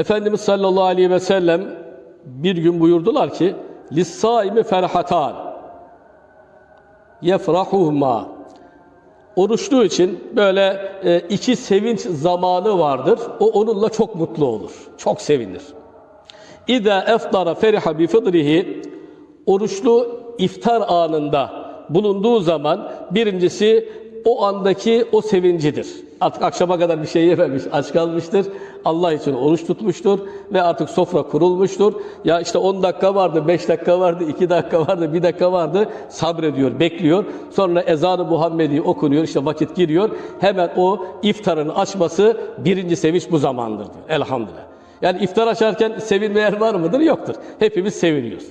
Efendimiz sallallahu aleyhi ve sellem bir gün buyurdular ki lissaimi ferhatan yefrahuhuma oruçlu için böyle e, iki sevinç zamanı vardır. O onunla çok mutlu olur. Çok sevinir. İde eftara feriha bi fıdrihi oruçlu iftar anında bulunduğu zaman birincisi o andaki o sevincidir. Artık akşama kadar bir şey yememiş, aç kalmıştır. Allah için oruç tutmuştur ve artık sofra kurulmuştur. Ya işte 10 dakika vardı, 5 dakika vardı, 2 dakika vardı, 1 dakika vardı. Sabrediyor, bekliyor. Sonra ezanı Muhammedi okunuyor, işte vakit giriyor. Hemen o iftarın açması birinci sevinç bu zamandır diyor. Elhamdülillah. Yani iftar açarken sevinmeyen var mıdır? Yoktur. Hepimiz seviniyoruz.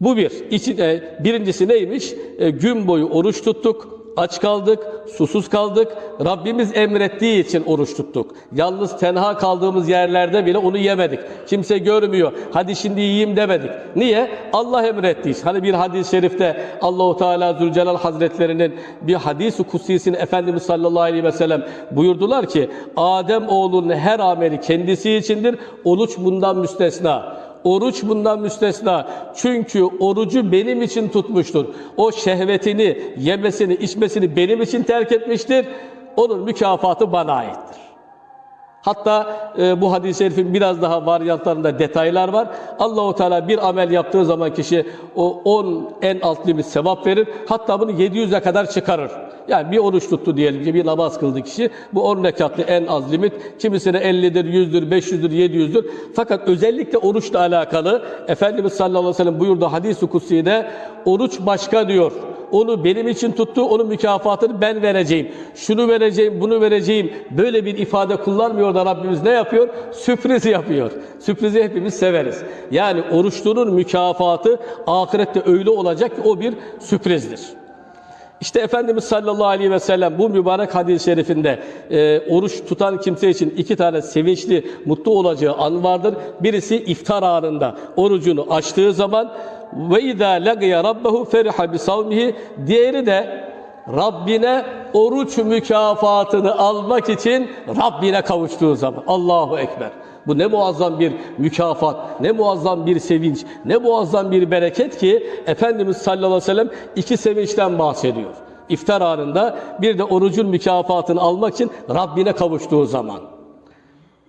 Bu bir. İçine, birincisi neymiş? E, gün boyu oruç tuttuk, aç kaldık, susuz kaldık. Rabbimiz emrettiği için oruç tuttuk. Yalnız tenha kaldığımız yerlerde bile onu yemedik. Kimse görmüyor. Hadi şimdi yiyeyim demedik. Niye? Allah emrettiği için. Hani bir hadis-i şerifte Allahu Teala Zülcelal Hazretlerinin bir hadis-i kutsisini Efendimiz sallallahu aleyhi ve sellem buyurdular ki Adem oğlunun her ameli kendisi içindir. Oruç bundan müstesna. Oruç bundan müstesna. Çünkü orucu benim için tutmuştur. O şehvetini, yemesini, içmesini benim için terk etmiştir. Onun mükafatı bana aittir. Hatta e, bu hadis-i şerifin biraz daha varyantlarında detaylar var. Allahu Teala bir amel yaptığı zaman kişi o 10 en alt limit sevap verir. Hatta bunu 700'e kadar çıkarır. Yani bir oruç tuttu diyelim ki bir namaz kıldı kişi. Bu 10 rekatlı en az limit. Kimisine 50'dir, 100'dür, 500'dür, 700'dür. Fakat özellikle oruçla alakalı Efendimiz sallallahu aleyhi ve sellem buyurdu hadis-i kutsi'de oruç başka diyor. Onu benim için tuttu, onun mükafatını ben vereceğim. Şunu vereceğim, bunu vereceğim. Böyle bir ifade kullanmıyor da Rabbimiz ne yapıyor? Sürpriz yapıyor. Sürprizi hepimiz severiz. Yani oruçlunun mükafatı ahirette öyle olacak ki o bir sürprizdir. İşte Efendimiz sallallahu aleyhi ve sellem bu mübarek hadis-i şerifinde e, oruç tutan kimse için iki tane sevinçli, mutlu olacağı an vardır. Birisi iftar anında orucunu açtığı zaman ve izâ lagiye rabbehu feriha bi savmihi. Diğeri de Rabbine oruç mükafatını almak için Rabbine kavuştuğu zaman. Allahu Ekber. Bu ne muazzam bir mükafat, ne muazzam bir sevinç, ne muazzam bir bereket ki Efendimiz sallallahu aleyhi ve sellem iki sevinçten bahsediyor. İftar anında bir de orucun mükafatını almak için Rabbine kavuştuğu zaman.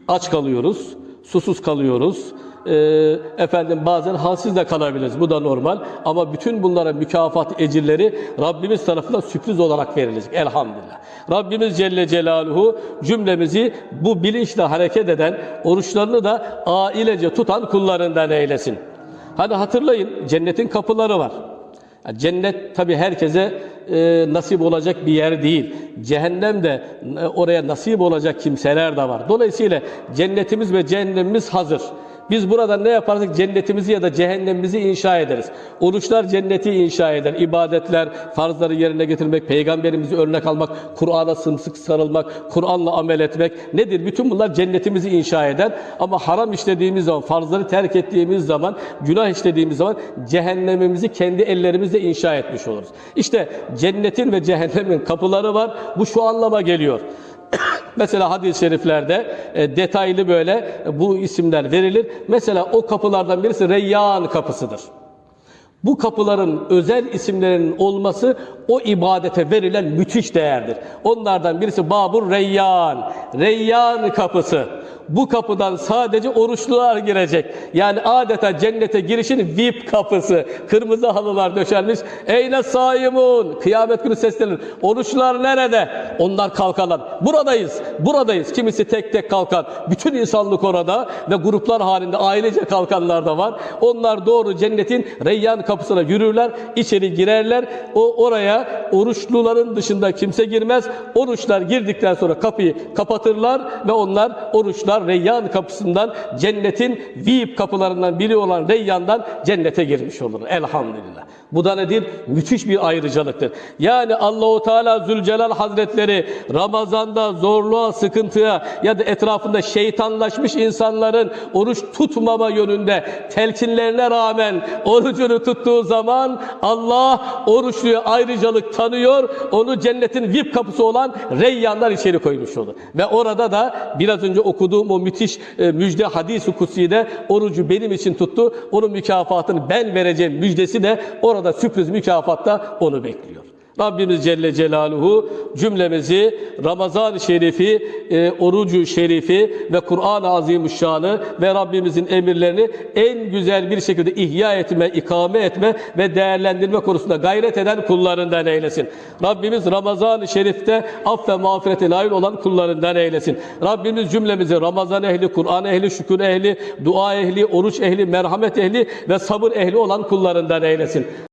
Aç kalıyoruz, susuz kalıyoruz, ee, efendim bazen halsiz de kalabiliriz. Bu da normal. Ama bütün bunlara mükafat ecirleri Rabbimiz tarafından sürpriz olarak verilecek. Elhamdülillah. Rabbimiz Celle Celaluhu cümlemizi bu bilinçle hareket eden, oruçlarını da ailece tutan kullarından eylesin. Hani hatırlayın cennetin kapıları var. Yani cennet tabi herkese e, nasip olacak bir yer değil. Cehennem de e, oraya nasip olacak kimseler de var. Dolayısıyla cennetimiz ve cehennemimiz hazır. Biz burada ne yaparsak cennetimizi ya da cehennemimizi inşa ederiz. Oruçlar cenneti inşa eder. İbadetler, farzları yerine getirmek, peygamberimizi örnek almak, Kur'an'a sımsıkı sarılmak, Kur'an'la amel etmek nedir? Bütün bunlar cennetimizi inşa eder. Ama haram işlediğimiz zaman, farzları terk ettiğimiz zaman, günah işlediğimiz zaman cehennemimizi kendi ellerimizle inşa etmiş oluruz. İşte cennetin ve cehennemin kapıları var. Bu şu anlama geliyor. Mesela hadis-i şeriflerde e, detaylı böyle e, bu isimler verilir. Mesela o kapılardan birisi Reyyan kapısıdır. Bu kapıların özel isimlerinin olması o ibadete verilen müthiş değerdir. Onlardan birisi Babur Reyyan, Reyyan kapısı. Bu kapıdan sadece oruçlular girecek. Yani adeta cennete girişin VIP kapısı. Kırmızı halılar döşenmiş. Eyne saimun. Kıyamet günü seslenir. Oruçlar nerede? Onlar kalkarlar. Buradayız. Buradayız. Kimisi tek tek kalkan. Bütün insanlık orada ve gruplar halinde ailece kalkanlar da var. Onlar doğru cennetin Reyyan kapısına yürürler. içeri girerler. O oraya oruçluların dışında kimse girmez. Oruçlar girdikten sonra kapıyı kapatırlar ve onlar oruçlar Reyyan kapısından cennetin VIP kapılarından biri olan Reyyan'dan cennete girmiş olur. Elhamdülillah. Bu da nedir? Müthiş bir ayrıcalıktır. Yani Allahu Teala Zülcelal Hazretleri Ramazan'da zorluğa, sıkıntıya ya da etrafında şeytanlaşmış insanların oruç tutmama yönünde telkinlerine rağmen orucunu tuttuğu zaman Allah oruçluya ayrıcalık tanıyor. Onu cennetin VIP kapısı olan Reyyanlar içeri koymuş olur. Ve orada da biraz önce okuduğum okuduğum o müthiş e, müjde hadis-i kutsi'de orucu benim için tuttu. Onun mükafatını ben vereceğim müjdesi de orada sürpriz mükafatta onu bekliyor. Rabbimiz Celle Celaluhu cümlemizi Ramazan-ı Şerifi, e, orucu şerifi ve Kur'an-ı Azimüşşan'ı ve Rabbimizin emirlerini en güzel bir şekilde ihya etme, ikame etme ve değerlendirme konusunda gayret eden kullarından eylesin. Rabbimiz Ramazan-ı Şerif'te aff ve mağfirete nail olan kullarından eylesin. Rabbimiz cümlemizi Ramazan ehli, Kur'an ehli, şükür ehli, dua ehli, oruç ehli, merhamet ehli ve sabır ehli olan kullarından eylesin.